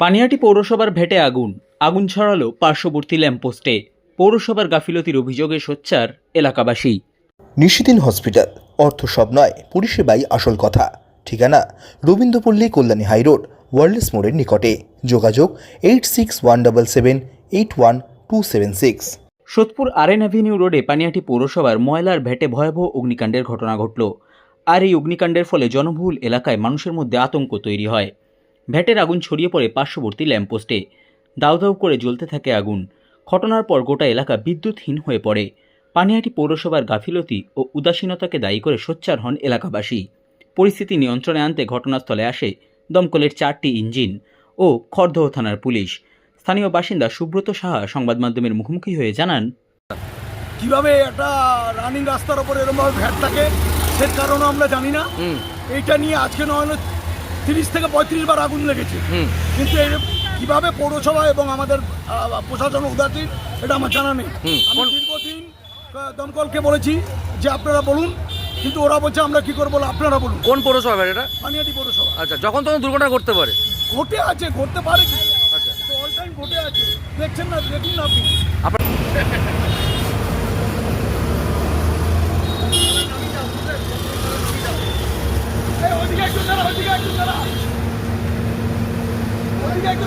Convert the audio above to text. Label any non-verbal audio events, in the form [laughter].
পানিহাটি পৌরসভার ভেটে আগুন। আগুন ছড়ালো পার্শ্ববর্তী ল্যাম্পপোস্টে। পৌরসভার গাফিলতির অভিযোগে সোচ্চার এলাকাবাসী। নিশিদিন হসপিটাল। অর্থ সব নয় পরিষেবাই আসল কথা। ঠিকানা রবীন্দ্রপল্লী কল্যাণী হাইরোড ওয়ার্ল্ডস মোড়ের নিকটে। যোগাযোগ eight six one double seven eight one two seven six. Sodepur RN avenue রোডে পানিয়াটি পৌরসভার ময়লার ভেটে ভয়াবহ অগ্নিকাণ্ডের ঘটনা ঘটল। আর এই অগ্নিকাণ্ডের ফলে জনবহুল এলাকায় মানুষের মধ্যে আতঙ্ক তৈরি হয়। ভ্যাটের আগুন ছড়িয়ে পড়ে পার্শ্ববর্তী ল্যাম্পপোস্টে। দাউ দাউ করে জ্বলতে থাকে আগুন। ঘটনার পর গোটা এলাকা বিদ্যুৎহীন হয়ে পড়ে। পানিহাটি পৌরসভার গাফিলতি ও উদাসীনতাকে দায়ী করে সোচ্চার হন এলাকাবাসী। পরিস্থিতি নিয়ন্ত্রণে আনতে ঘটনাস্থলে আসে দমকলের চারটি ইঞ্জিন ও খড়দহ থানার পুলিশ। স্থানীয় বাসিন্দা সুব্রত সাহা সংবাদ মাধ্যমের মুখোমুখি হয়ে জানান কীভাবে একটা রানিং রাস্তার ওপর এরকমভাবে ভ্যাট থাকে সে কারণও আমরা জানি না। এটা নিয়ে আজকে নয় তিরিশ থেকে পঁয়ত্রিশ বার আগুন লেগেছে। কিন্তু এই কীভাবে পৌরসভা এবং আমাদের প্রশাসন উদাসীন এটা আমার জানা নেই। আমি দীর্ঘদিন দমকলকে বলেছি যে আপনারা বলুন কিন্তু ওরা বলছে আমরা কি করব আপনারা বলুন। কোন পৌরসভা এটা? পানিয়াটি পৌরসভা। আচ্ছা যখন তখন দুর্ঘটনা ঘটতে পারে। ঘটে আছে ঘটতে পারে। কি আচ্ছা অল টাইম ঘটে আছে। দেখছেন না দেখুন আপনি। আপনার [laughs] এই, ওইদিকে একটু